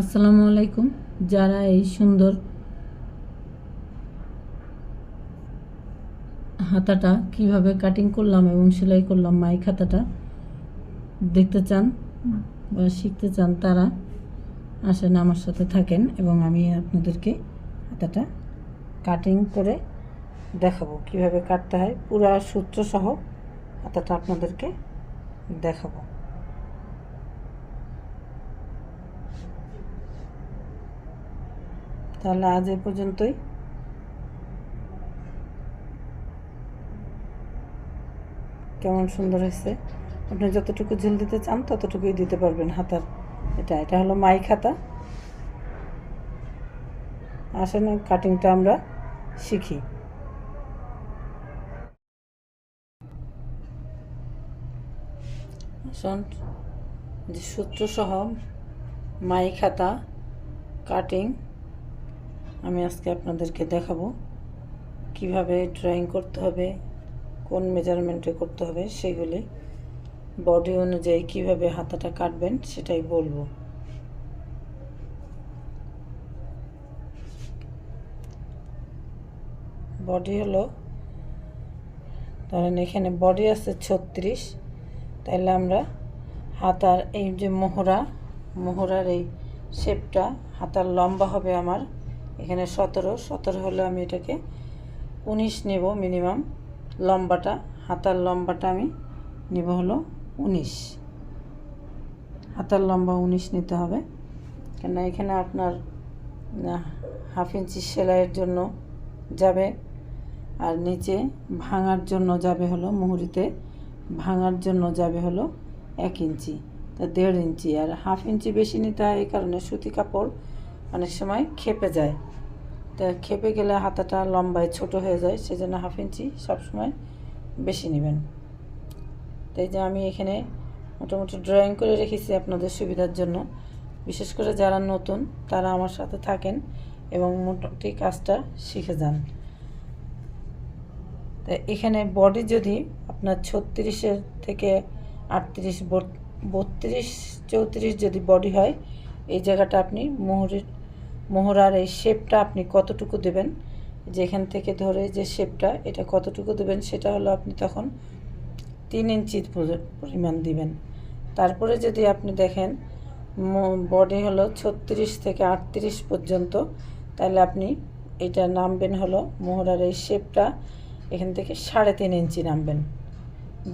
আসসালামু আলাইকুম। যারা এই সুন্দর হাতাটা কীভাবে কাটিং করলাম এবং সেলাই করলাম, মাই খাতাটা দেখতে চান বা শিখতে চান তারা আসেন আমার সাথে থাকেন এবং আমি আপনাদেরকে হাতাটা কাটিং করে দেখাবো। কীভাবে কাটতে হয়, পুরা সূত্র সহ হাতাটা আপনাদেরকে দেখাবো। তাহলে আজ এ পর্যন্তই। কেমন সুন্দর হয়েছে। আপনি যতটুকু ঝুল দিতে চান, ততটুকুই দিতে পারবেন হাতার। এটা এটা হলো মাই খাতা। আসলে কাটিংটা আমরা শিখি। আসুন, যে সূত্র সহ মাই খাতা কাটিং আমি আজকে আপনাদেরকে দেখাবো কীভাবে ড্রয়িং করতে হবে, কোন মেজারমেন্টে করতে হবে, সেগুলি বডি অনুযায়ী কীভাবে হাতাটা কাটবেন সেটাই বলব। বডি হলো, ধরেন এখানে বডি আছে ছত্রিশ তাহলে আমরা হাতার এই যে মোহরা, মোহরার এই শেপটা হাতার লম্বা হবে আমার এখানে সতেরো। সতেরো হলে আমি এটাকে উনিশ নেব মিনিমাম। লম্বাটা, হাতার লম্বাটা আমি নেব হলো উনিশ। হাতার লম্বা উনিশ নিতে হবে। কেন এখানে আপনার হাফ ইঞ্চি সেলাইয়ের জন্য যাবে। আর নিচে ভাঙার জন্য যাবে হলো, মুহুরিতে ভাঙার জন্য যাবে হলো এক ইঞ্চি, তা দেড় ইঞ্চি। আর হাফ ইঞ্চি বেশি নিতে হয় এই কারণে সুতি কাপড় অনেক সময় খেপে যায়। তা খেপে গেলে হাতাটা লম্বায় ছোট হয়ে যায়, সেজন্য হাফ ইঞ্চি সবসময় বেশি নেবেন। তাই যে আমি এখানে মোটামুটি ড্রয়িং করে রেখেছি আপনাদের সুবিধার জন্য। বিশেষ করে যারা নতুন, তারা আমার সাথে থাকেন এবং মোটামুটি কাজটা শিখে যান। তা এখানে বডি যদি আপনার ছত্রিশের থেকে আটত্রিশ বত্রিশ, চৌত্রিশ যদি বডি হয়, এই জায়গাটা আপনি মোহরের মোহরার এই শেপটা আপনি কতটুকু দেবেন? যেখান থেকে ধরে যে শেপটা এটা কতটুকু দেবেন? সেটা হলো আপনি তখন তিন ইঞ্চির পরিমাণ দিবেন। তারপরে যদি আপনি দেখেন বডি হলো ছত্রিশ থেকে আটত্রিশ পর্যন্ত, তাহলে আপনি এটা নামবেন হলো মোহরার এই শেপটা এখান থেকে সাড়ে তিন ইঞ্চি নামবেন।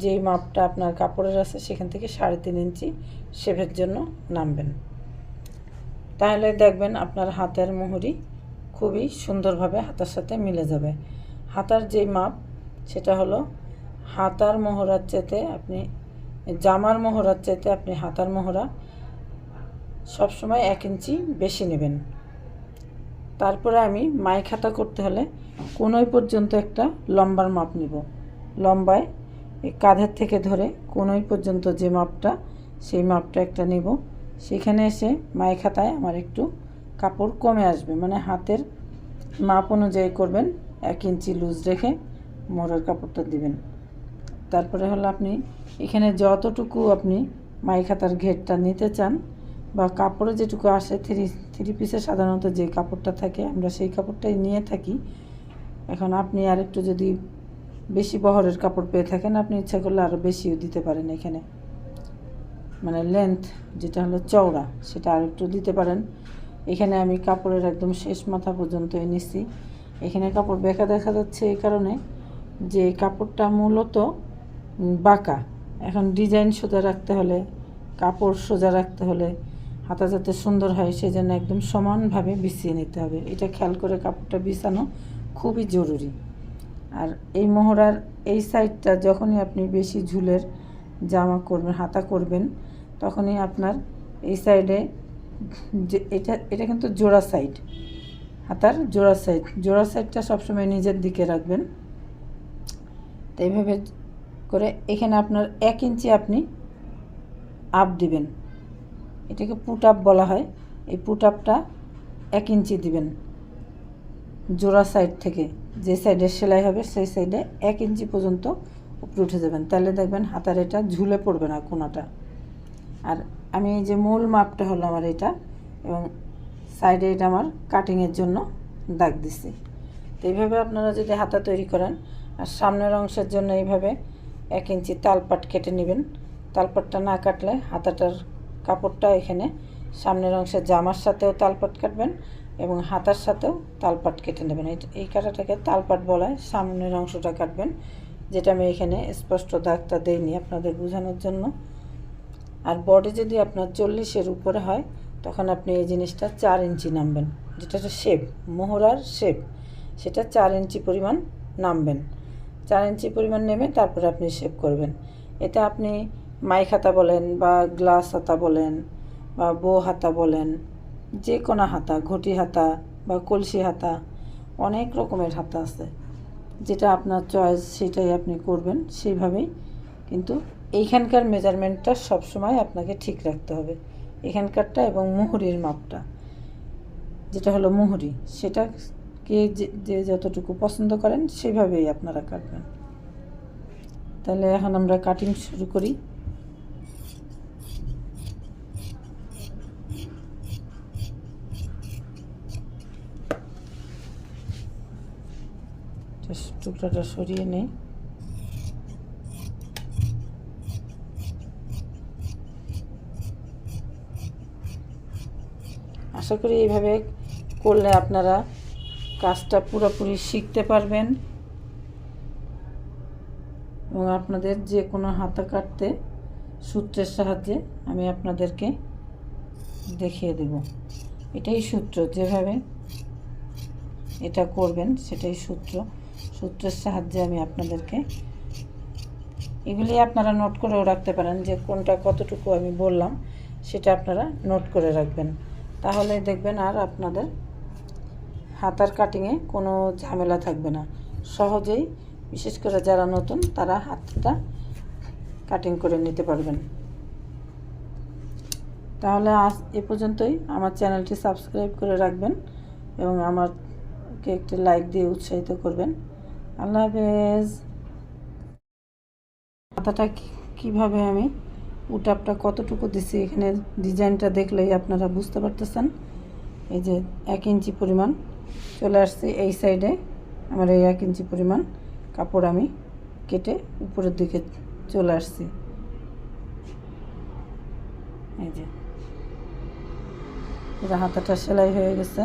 যেই মাপটা আপনার কাপড়ের আছে, সেখান থেকে সাড়ে তিন ইঞ্চি শেপের জন্য নামবেন। তাহলে দেখবেন আপনার হাতের মুহুরি খুবই সুন্দরভাবে হাতার সাথে মিলে যাবে। হাতার যে মাপ, সেটা হলো হাতার মোহরার চেতে আপনি, জামার মোহরার চেতে আপনি হাতার মোহরা সবসময় এক ইঞ্চি বেশি নেবেন। তারপরে আমি মাই খাতা করতে হলে কোনোই পর্যন্ত একটা লম্বার মাপ নিব। লম্বায় কাঁধের থেকে ধরে কোনোই পর্যন্ত যে মাপটা, সেই মাপটা একটা নেব। সেখানে এসে মাই খাতায় আমার একটু কাপড় কমে আসবে। মানে হাতের মাপ অনুযায়ী করবেন, এক ইঞ্চি লুজ রেখে মোড়ার কাপড়টা দিবেন। তারপরে হলো আপনি এখানে যতটুকু আপনি মাই খাতার ঘেরটা নিতে চান বা কাপড়ে যেটুকু আসে, থ্রি থ্রি পিসে সাধারণত যে কাপড়টা থাকে, আমরা সেই কাপড়টাই নিয়ে থাকি। এখন আপনি আর একটু যদি বেশি বহরের কাপড় পেয়ে থাকেন, আপনি ইচ্ছা করলে আরও বেশিও দিতে পারেন এখানে। মানে লেন্থ যেটা হলো চওড়া, সেটা আর একটু দিতে পারেন। এখানে আমি কাপড়ের একদম শেষ মাথা পর্যন্ত এনেছি। এখানে কাপড় বেঁকা দেখা যাচ্ছে এই কারণে যে কাপড়টা মূলত বাঁকা। এখন ডিজাইন সোজা রাখতে হলে, কাপড় সোজা রাখতে হলে হাতা যাতে সুন্দর হয় সেই জন্য একদম সমানভাবে বিছিয়ে নিতে হবে। এটা খেয়াল করে কাপড়টা বিছানো খুবই জরুরি। আর এই মোহরার এই সাইডটা যখনই আপনি বেশি ঝুলের জামা করবেন, হাতা করবেন তখনই আপনার এই সাইডে এটা এটা কিন্তু জোড়া সাইড হাতার জোড়া সাইড জোড়া সাইডটা সবসময় নিজের দিকে রাখবেন। তো এইভাবে করে এখানে আপনার এক ইঞ্চি আপনি আপ দিবেন। এটাকে পুট আপ বলা হয়। এই পুট আপটা এক ইঞ্চি দিবেন। জোড়া সাইড থেকে। যে সাইডে সেলাই হবে, সেই সাইডে এক ইঞ্চি পর্যন্ত উপরে উঠে যাবেন। তাহলে দেখবেন হাতার এটা ঝুলে পড়বে না কোনাটা। আর আমি এই যে মূল মাপটা হলো আমার এটা এবং সাইডে এটা আমার কাটিংয়ের জন্য দাগ দিছি। তো এইভাবে আপনারা যদি হাতা তৈরি করেন, আর সামনের অংশের জন্য এইভাবে এক ইঞ্চি তালপাট কেটে নেবেন। তালপাটটা না কাটলে হাতাটার কাপড়টা এখানে সামনের অংশের জামার সাথেও তালপাট কাটবেন এবং হাতার সাথেও তালপাট কেটে নেবেন। এই কাটাটাকে তালপাট বলায় সামনের অংশটা কাটবেন, যেটা আমি এখানে স্পষ্ট দাগটা দেইনি আপনাদের বোঝানোর জন্য। আর বডি যদি আপনার চল্লিশের উপরে হয়, তখন আপনি এই জিনিসটা চার ইঞ্চি নামবেন। যেটা হচ্ছে শেপ মোহরার শেপ সেটা চার ইঞ্চি পরিমাণ নামবেন। চার ইঞ্চি পরিমাণ নেমে তারপরে আপনি শেপ করবেন। এটা আপনি মাইক হাতা বলেন বা গ্লাস হাতা বলেন বা বো হাতা বলেন, যে কোনো হাতা, ঘটি হাতা বা কলসি হাতা, অনেক রকমের হাতা আছে। যেটা আপনার চয়েস সেটাই আপনি করবেন সেইভাবেই। কিন্তু এইখানকার মেজারমেন্টটা সবসময় আপনাকে ঠিক রাখতে হবে। এখানকারটা এবং মুহুরির মাপটা। যেটা হলো মুহুরি, সেটাকে যে যতটুকু পছন্দ করেন সেভাবেই আপনারা কাটবেন। তাহলে এখন আমরা কাটিং শুরু করি। টুকরাটা সরিয়ে নেই। আশা করি এইভাবে করলে আপনারা কাজটা পুরোপুরি শিখতে পারবেন এবং আপনাদের যে কোনো হাতা কাটতে সূত্রের সাহায্যে আমি আপনাদেরকে দেখিয়ে দেব। এটাই সূত্র, যেভাবে এটা করবেন সেটাই সূত্র। সূত্রের সাহায্যে আমি আপনাদেরকে এগুলি আপনারা নোট করেও রাখতে পারেন যে কোনটা কতটুকু আমি বললাম, সেটা আপনারা নোট করে রাখবেন। তাহলে দেখবেন আর আপনাদের হাতার কাটিংয়ে কোনো ঝামেলা থাকবে না। সহজেই, বিশেষ করে যারা নতুন, তারা হাতটা কাটিং করে নিতে পারবেন। তাহলে আজ এ পর্যন্তই। আমার চ্যানেলটি সাবস্ক্রাইব করে রাখবেন এবং আমারকে একটি লাইক দিয়ে উৎসাহিত করবেন। আল্লাহ হাফেজ। কি- কীভাবে আমি উটাপটা কতটুকু দিছি, এখানে ডিজাইনটা দেখলেই আপনারা বুঝতে পারতেছেন। এই যে এক ইঞ্চি পরিমাণ চলে আসছে এই সাইডে, আমার এই এক ইঞ্চি পরিমাণ কাপড় আমি কেটে উপরের দিকে চলে আসছি। এই যে হাতাটা সেলাই হয়ে গেছে।